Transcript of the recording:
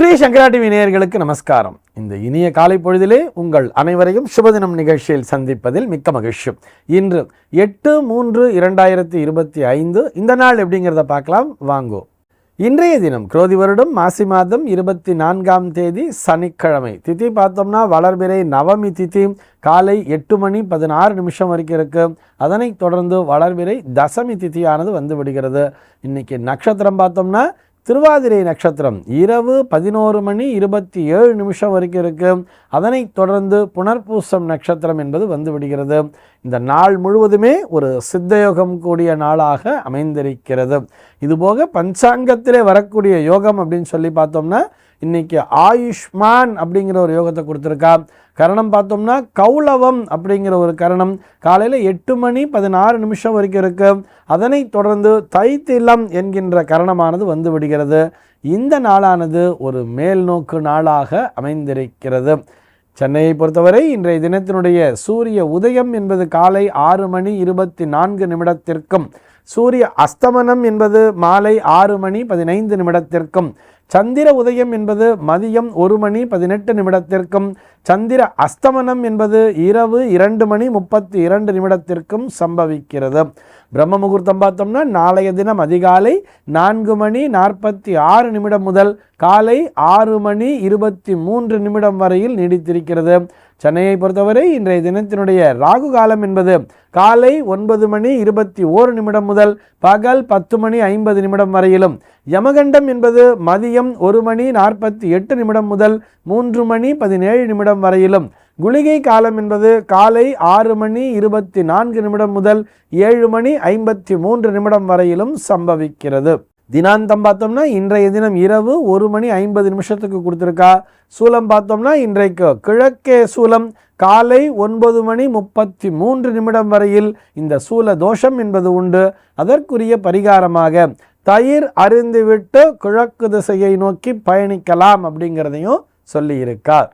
ஸ்ரீ சங்கரா TV நேயர்களுக்கு நமஸ்காரம். இந்த இனிய காலை பொழுதிலே உங்கள் அனைவரையும் சுபதினம் நிகழ்ச்சியில் சந்திப்பதில் மிக்க மகிழ்ச்சி. இன்று எட்டு மூன்று இரண்டாயிரத்தி இருபத்தி ஐந்து இந்த நாள் எப்படிங்கிறத பார்க்கலாம். வாங்கோ. இன்றைய தினம் குரோதி வருடம் மாசி மாதம் இருபத்தி நான்காம் தேதி சனிக்கிழமை. திதி பார்த்தோம்னா வளர்பிறை நவமி திதி காலை எட்டு மணி பதினாறு நிமிஷம் வரைக்கும் இருக்கு. அதனைத் தொடர்ந்து வளர்பிறை தசமி திதியானது வந்து விடுகிறது. இன்னைக்கு நட்சத்திரம் பார்த்தோம்னா திருவாதிரை நட்சத்திரம் இரவு பதினோரு மணி இருபத்தி ஏழு நிமிஷம் வரைக்கும் இருக்குது அதனைத் தொடர்ந்து புனர்பூசம் நட்சத்திரம் என்பது வந்து விடுகிறது இந்த நாள் முழுவதுமே ஒரு சித்தயோகம் கூடிய நாளாக அமைந்திருக்கிறது. இதுபோக பஞ்சாங்கத்திலே வரக்கூடிய யோகம் அப்படின்னு சொல்லி பார்த்தோம்னா இன்றைக்கி ஆயுஷ்மான் அப்படிங்கிற ஒரு யோகத்தை கொடுத்துருக்கா. கரணம் பார்த்தோம்னா கௌளவம் அப்படிங்கிற ஒரு கரணம். காலையில் எட்டு மணி பதினாறு நிமிஷம் வரைக்கும் இருக்குது அதனைத் தொடர்ந்து தைத்திலம் என்கின்ற கரணமானது வந்து விடுகிறது. இந்த நாளானது ஒரு மேல்நோக்கு நாளாக அமைந்திருக்கிறது. சென்னையை பொறுத்தவரை இன்றைய தினத்தினுடைய சூரிய உதயம் என்பது காலை ஆறு மணி இருபத்தி நான்கு நிமிடத்திற்கும் சூரிய அஸ்தமனம் என்பது மாலை ஆறு மணி பதினைந்து நிமிடத்திற்கும் சந்திர உதயம் என்பது மதியம் ஒரு மணி பதினெட்டு நிமிடத்திற்கும் சந்திர அஸ்தமனம் என்பது இரவு இரண்டு மணி முப்பத்தி இரண்டு நிமிடத்திற்கும் சம்பவிக்கிறது. பிரம்ம முகூர்த்தம் பார்த்தோம்னா நாளைய தினம் அதிகாலை நான்கு மணி நாற்பத்தி ஆறு நிமிடம் முதல் காலை ஆறு மணி இருபத்தி மூன்று நிமிடம் வரையில் நீடித்திருக்கிறது. சென்னையை பொறுத்தவரை இன்றைய தினத்தினுடைய ராகு காலம் என்பது காலை ஒன்பது மணி இருபத்தி ஓரு நிமிடம் முதல் பகல் பத்து மணி ஐம்பது நிமிடம் வரையிலும். யமகண்டம் என்பது மதியம் ஒரு மணி நாற்பத்தி எட்டு நிமிடம் முதல் மூன்று மணி பதினேழு நிமிடம் வரையிலும். குளிகை காலம் என்பது காலை ஆறு மணி இருபத்தி நான்கு நிமிடம் முதல் ஏழு மணி ஐம்பத்தி மூன்று நிமிடம் வரையிலும் சம்பவிக்கிறது. தினாந்தம் பார்த்தோம்னா இன்றைய தினம் இரவு ஒரு மணி ஐம்பது நிமிஷத்துக்கு கொடுத்துருக்கா. சூலம் பார்த்தோம்னா இன்றைக்கு கிழக்கே சூலம் காலை ஒன்பது மணி முப்பத்தி மூன்று நிமிடம் வரையில் இந்த சூல தோஷம் என்பது உண்டு. அதற்குரிய பரிகாரமாக தயிர் அருந்துவிட்டு கிழக்கு திசையை நோக்கி பயணிக்கலாம் அப்படிங்கிறதையும் சொல்லியிருக்கார்.